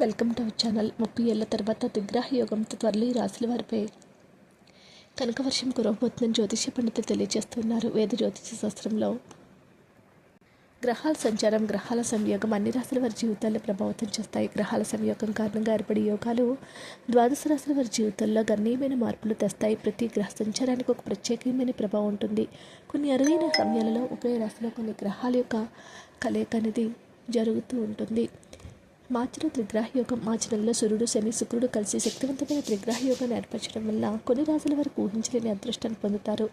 Welcome to our channel. ముప్పై ఏళ్ళ తర్వాత దిగ్రహ యోగంతో త్వరలో ఈ రాశుల వారిపై కనకవర్షం కురవబోతుందని జ్యోతిష పండితులు తెలియజేస్తున్నారు. వేద జ్యోతిష శాస్త్రంలో గ్రహాల సంచారం గ్రహాల సంయోగం అన్ని రాశుల వారి జీవితాల్లో ప్రభావితం చేస్తాయి. గ్రహాల సంయోగం కారణంగా ఏర్పడే యోగాలు ద్వాదశ రాశుల వారి జీవితంలో గణనీయమైన మార్పులు తెస్తాయి. ప్రతి గ్రహ సంచారానికి ఒక ప్రత్యేకమైన ప్రభావం ఉంటుంది. కొన్ని అరుదైన సమయాలలో ఒకే రాశిలో కొన్ని గ్రహాల యొక్క కలయిక అనేది జరుగుతూ ఉంటుంది. మార్చిన త్రిగ్రహ యోగం మార్చడంలో సూర్యుడు శని శుక్రుడు కలిసి శక్తివంతమైన త్రిగ్రహ యోగాన్ని ఏర్పరచడం వల్ల కొన్ని రాజుల వరకు ఊహించలేని అదృష్టాన్ని పొందుతారు.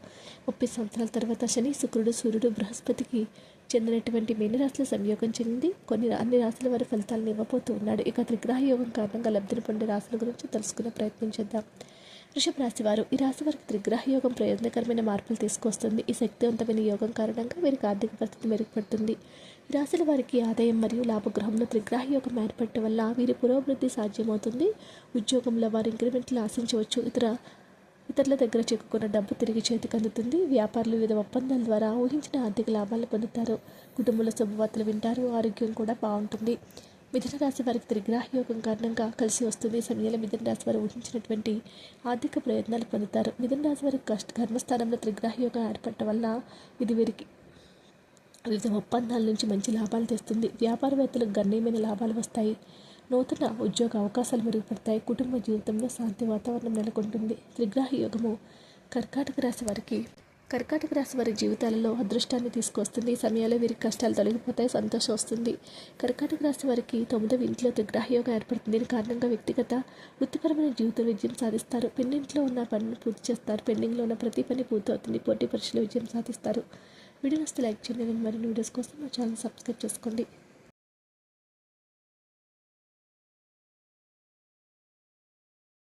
ముప్పై సంవత్సరాల తర్వాత శని శుక్రుడు సూర్యుడు బృహస్పతికి చెందినటువంటి మేని రాశుల సంయోగం చెంది కొన్ని అన్ని రాశుల వారి ఫలితాలను ఇవ్వబోతూ ఉన్నాడు. ఇక త్రిగ్రహ యోగం కారణంగా లబ్ధిని పొందే రాశుల గురించి తెలుసుకునే ప్రయత్నించేద్దాం వృషభ రాశి వారు ఈ రాశి వారికి త్రిగ్రహ యోగం ప్రయోజనకరమైన మార్పులు తీసుకొస్తుంది. ఈ శక్తివంతమైన యోగం కారణంగా వీరికి ఆర్థిక పరిస్థితి మెరుగుపడుతుంది. ఈ రాశుల వారికి ఆదాయం మరియు లాభగ్రహంలో త్రిగ్రహ యోగం ఏర్పడటం వల్ల వీరి పురోభివృద్ధి సాధ్యమవుతుంది. ఉద్యోగంలో వారు ఇంక్రిమెంట్లు ఆశించవచ్చు. ఇతర ఇతరుల దగ్గర చిక్కుకున్న డబ్బు తిరిగి చేతికి అందుతుంది. వ్యాపారులు వివిధ ఒప్పందాల ద్వారా ఊహించిన ఆర్థిక లాభాలు పొందుతారు. కుటుంబంలో శుభవార్తలు వింటారు. ఆరోగ్యం కూడా బాగుంటుంది. మిథున రాశి వారికి త్రిగ్రాహయోగం కారణంగా కలిసి వస్తుంది సమయంలో మిథున రాశి వారు ఊహించినటువంటి ఆర్థిక ప్రయత్నాలు పొందుతారు. మిథున రాశి వారికి కష్ట కర్మస్థానంలో త్రిగ్రహ యోగం ఏర్పడటం వల్ల ఇది వీరికి వివిధ ఒప్పందాల నుంచి మంచి లాభాలు తెస్తుంది. వ్యాపారవేత్తలకు గణనీయమైన లాభాలు వస్తాయి. నూతన ఉద్యోగ అవకాశాలు మెరుగుపడతాయి. కుటుంబ జీవితంలో శాంతి వాతావరణం నెలకొంటుంది. త్రిగ్రాహ యోగము కర్కాటక రాశి వారికి కర్కాటక రాశి వారి జీవితాలలో అదృష్టాన్ని తీసుకొస్తుంది. ఈ సమయాల్లో వీరికి కష్టాలు తొలగిపోతాయి సంతోషం వస్తుంది. కర్కాటక రాశి వారికి తొమ్మిదవ ఇంట్లో త్రిగ్రహయోగం ఏర్పడుతుంది. దీని కారణంగా వ్యక్తిగత వృత్తిపరమైన జీవిత విజయం సాధిస్తారు. పెండింగ్లో ఉన్న పనిని పూర్తి చేస్తారు. పెండింగ్లో ఉన్న ప్రతి పని పూర్తవుతుంది. పోటీ పరీక్షలో విజయం సాధిస్తారు. వీడియో వస్తే లైక్ చేయండి. మరిన్ని వీడియోస్ కోసం మా ఛానల్ సబ్స్క్రైబ్ చేసుకోండి.